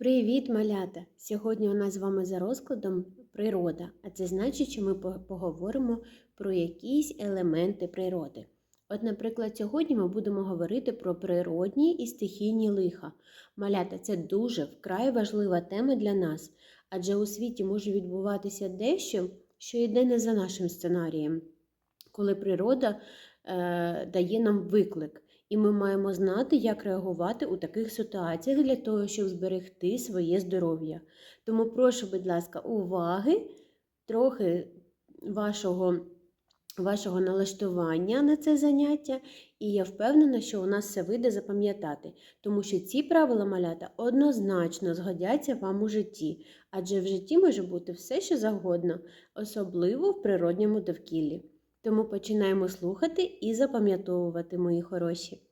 Привіт, малята! Сьогодні у нас з вами за розкладом природа, а це значить, що ми поговоримо про якісь елементи природи. От, наприклад, сьогодні ми будемо говорити про природні і стихійні лиха. Малята це дуже вкрай важлива тема для нас, адже у світі може відбуватися дещо, що йде не за нашим сценарієм, коли природа е, дає нам виклик. І ми маємо знати, як реагувати у таких ситуаціях для того, щоб зберегти своє здоров'я. Тому прошу, будь ласка, уваги, трохи вашого, вашого налаштування на це заняття, і я впевнена, що у нас все вийде запам'ятати, тому що ці правила малята однозначно згодяться вам у житті, адже в житті може бути все, що завгодно, особливо в природньому довкіллі. Тому починаємо слухати і запам'ятовувати, мої хороші.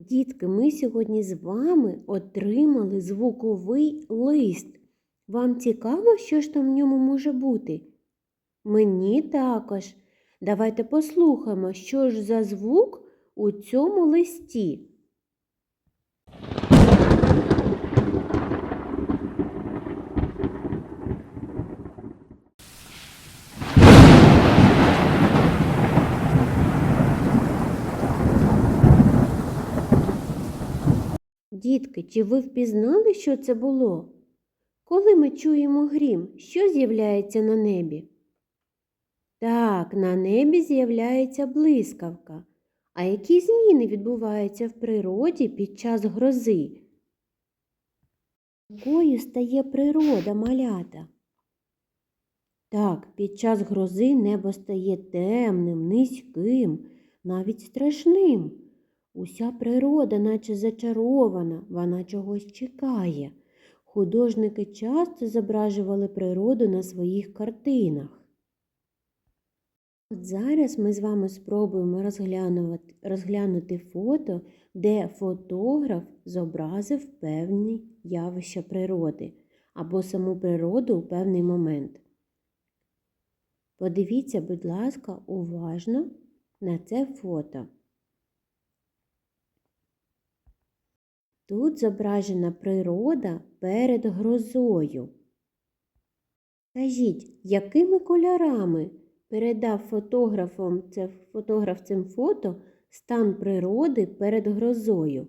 Дітки, ми сьогодні з вами отримали звуковий лист. Вам цікаво, що ж там в ньому може бути? Мені також. Давайте послухаємо, що ж за звук у цьому листі. Дітки, чи ви впізнали, що це було? Коли ми чуємо грім, що з'являється на небі? Так, на небі з'являється блискавка. А які зміни відбуваються в природі під час грози? Якою стає природа малята? Так, під час грози небо стає темним, низьким, навіть страшним. Уся природа, наче зачарована, вона чогось чекає. Художники часто зображували природу на своїх картинах. От зараз ми з вами спробуємо розглянути, фото, де фотограф зобразив певні явища природи або саму природу у певний момент. Подивіться, будь ласка, уважно на це фото. Тут зображена природа перед грозою. Скажіть, якими кольорами передав фотографом, це, фотограф цим фото стан природи перед грозою?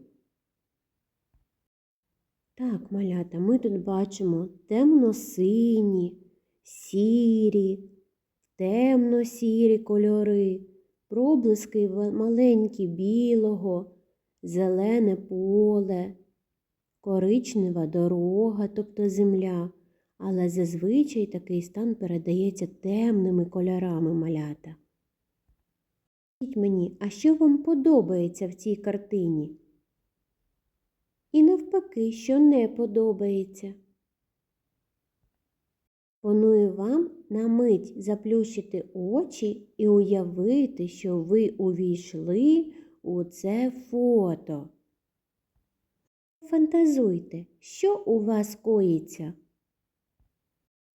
Так, малята, ми тут бачимо темно-сині, сірі, темно-сірі кольори, проблиски маленькі білого зелене поле, коричнева дорога, тобто земля, але зазвичай такий стан передається темними кольорами малята. Скажіть мені, а що вам подобається в цій картині? І навпаки, що не подобається? Пропоную вам на мить заплющити очі і уявити, що ви увійшли у це фото. Фантазуйте, що у вас коїться.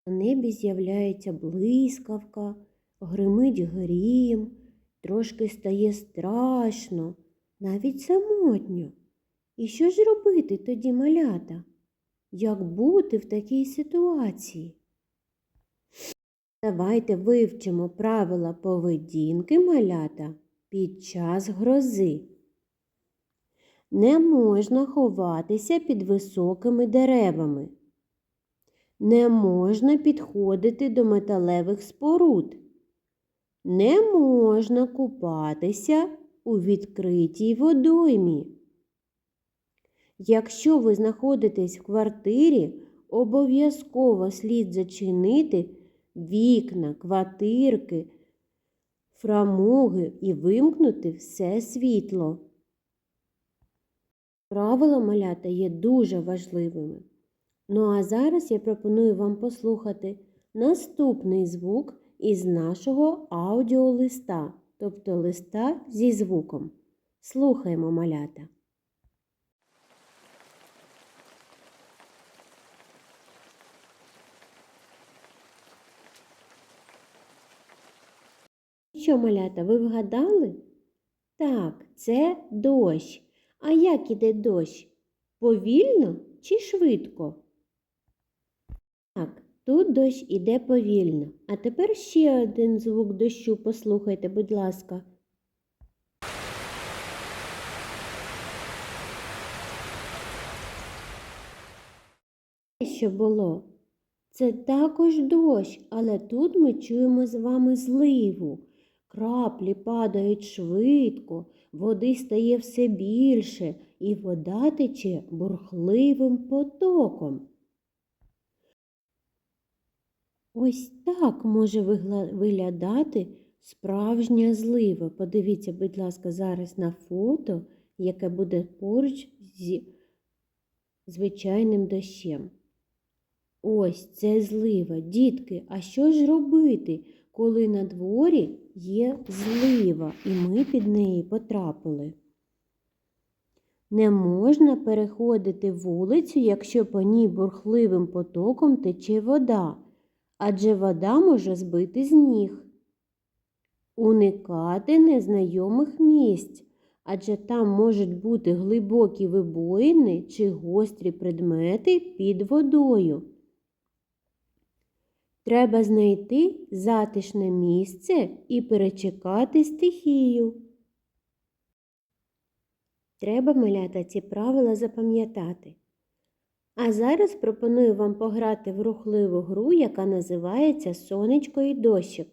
На небі з'являється блискавка, гримить грім, трошки стає страшно, навіть самотньо. І що ж робити тоді, малята? Як бути в такій ситуації? Давайте вивчимо правила поведінки малята під час грози. Не можна ховатися під високими деревами. Не можна підходити до металевих споруд. Не можна купатися у відкритій водоймі. Якщо ви знаходитесь в квартирі, обов'язково слід зачинити вікна, квартирки, фрамуги і вимкнути все світло. Правила малята є дуже важливими. Ну а зараз я пропоную вам послухати наступний звук із нашого аудіолиста, тобто листа зі звуком. Слухаємо малята. Що, малята, ви вгадали? Так, це дощ. А як іде дощ? Повільно чи швидко? Так, тут дощ іде повільно. А тепер ще один звук дощу послухайте, будь ласка. Що було? Це також дощ, але тут ми чуємо з вами зливу. Краплі падають швидко, води стає все більше, і вода тече бурхливим потоком. Ось так може виглядати справжня злива. Подивіться, будь ласка, зараз на фото, яке буде поруч зі звичайним дощем. Ось це злива. Дітки, а що ж робити, коли на дворі є злива, і ми під неї потрапили? Не можна переходити вулицю, якщо по ній бурхливим потоком тече вода, адже вода може збити з ніг. Уникати незнайомих місць, адже там можуть бути глибокі вибоїни чи гострі предмети під водою. Треба знайти затишне місце і перечекати стихію. Треба малята ці правила запам'ятати. А зараз пропоную вам пограти в рухливу гру, яка називається Сонечко і дощик.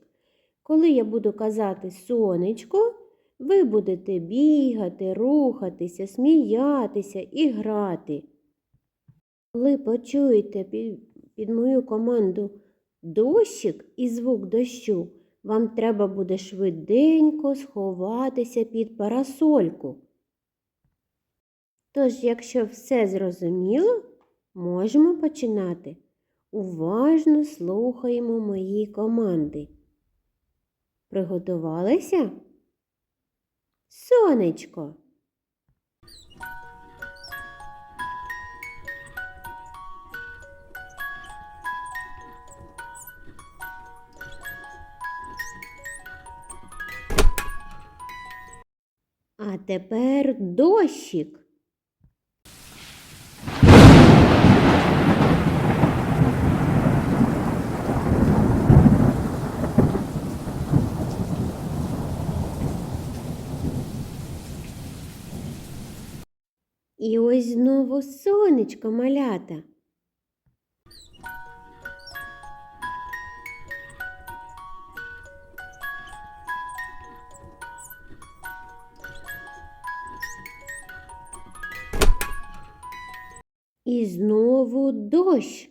Коли я буду казати сонечко, ви будете бігати, рухатися, сміятися і грати. Коли почуєте під, під мою команду дощик і звук дощу, вам треба буде швиденько сховатися під парасольку. Тож, якщо все зрозуміло, можемо починати. Уважно слухаємо мої команди. Приготувалися? Сонечко. А тепер дощик. І ось знову сонечко малята. І знову дощ.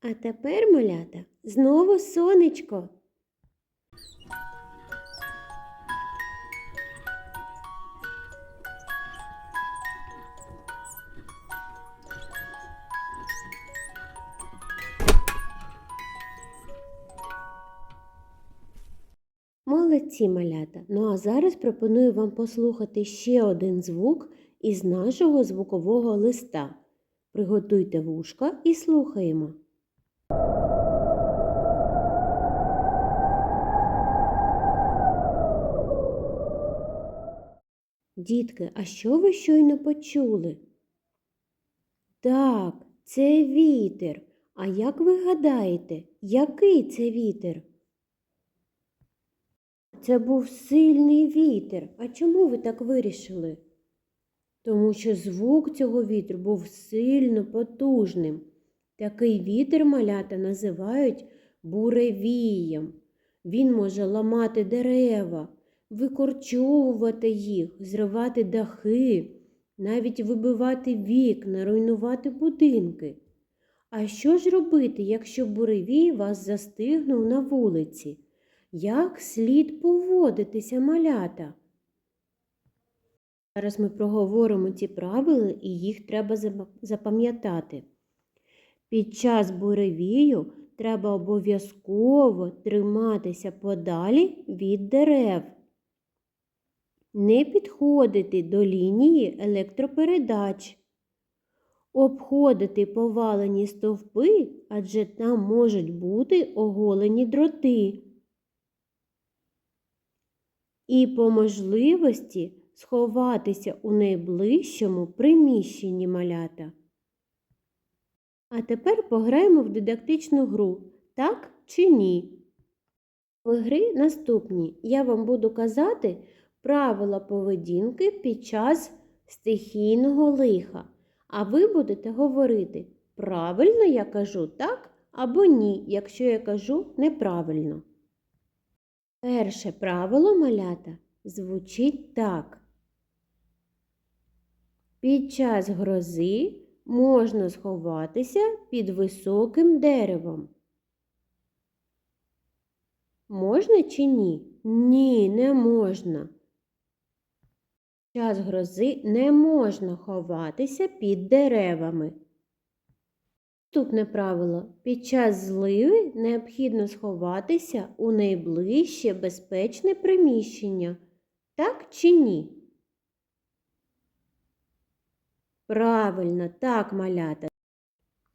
А тепер, малята, знову сонечко. Молодці малята. Ну а зараз пропоную вам послухати ще один звук із нашого звукового листа. Приготуйте вушка і слухаємо. Дітки, а що ви щойно почули? Так, це вітер. А як ви гадаєте, який це вітер? Це був сильний вітер. А чому ви так вирішили? Тому що звук цього вітру був сильно потужним. Такий вітер малята називають буревієм. Він може ламати дерева, викорчовувати їх, зривати дахи, навіть вибивати вікна, руйнувати будинки. А що ж робити, якщо буревій вас застигнув на вулиці? Як слід поводитися малята? Зараз ми проговоримо ці правила і їх треба запам'ятати. Під час буревію треба обов'язково триматися подалі від дерев. Не підходити до лінії електропередач. обходити повалені стовпи, адже там можуть бути оголені дроти. І по можливості сховатися у найближчому приміщенні малята. А тепер пограємо в дидактичну гру, так чи ні? В гри наступні я вам буду казати правила поведінки під час стихійного лиха. А ви будете говорити, правильно я кажу так або ні, якщо я кажу неправильно. Перше правило малята звучить так. Під час грози можна сховатися під високим деревом. Можна чи ні? Ні, не можна. Під час грози не можна ховатися під деревами. Наступне правило. Під час зливи необхідно сховатися у найближче безпечне приміщення. Так чи ні? Правильно, так, малята.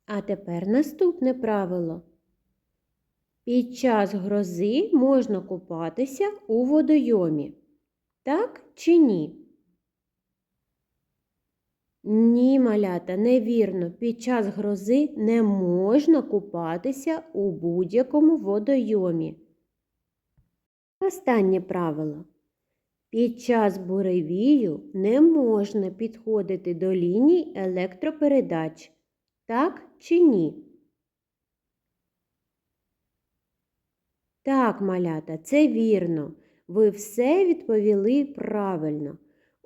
А тепер наступне правило. Під час грози можна купатися у водойомі. Так чи ні? Ні, малята, невірно. Під час грози не можна купатися у будь-якому водойомі. Останнє правило. Під час буревію не можна підходити до ліній електропередач. Так чи ні? Так, малята, це вірно. Ви все відповіли правильно.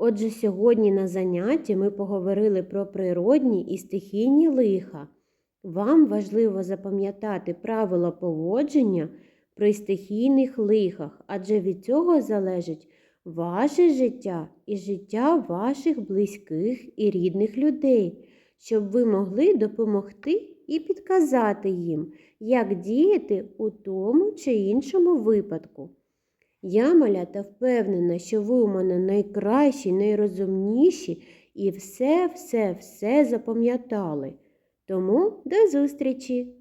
Отже, сьогодні на занятті ми поговорили про природні і стихійні лиха. Вам важливо запам'ятати правила поводження при стихійних лихах, адже від цього залежить ваше життя і життя ваших близьких і рідних людей, щоб ви могли допомогти і підказати їм, як діяти у тому чи іншому випадку. Я, малята, впевнена, що ви у мене найкращі, найрозумніші і все, все, все запам'ятали. Тому до зустрічі!